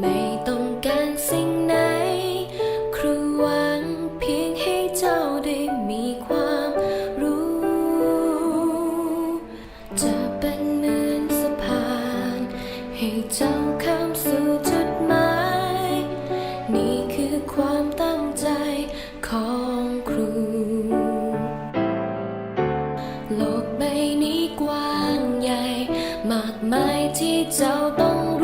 ไม่ต้องการสิ่งไหน ครูหวังเพียงให้เจ้าได้มีความรู้ จะเป็นเหมือนสะพาน ให้เจ้าข้ามสู่จุดหมาย นี่คือความตั้งใจของครู โลกใบนี้กว้างใหญ่ มากมายที่เจ้าต้อง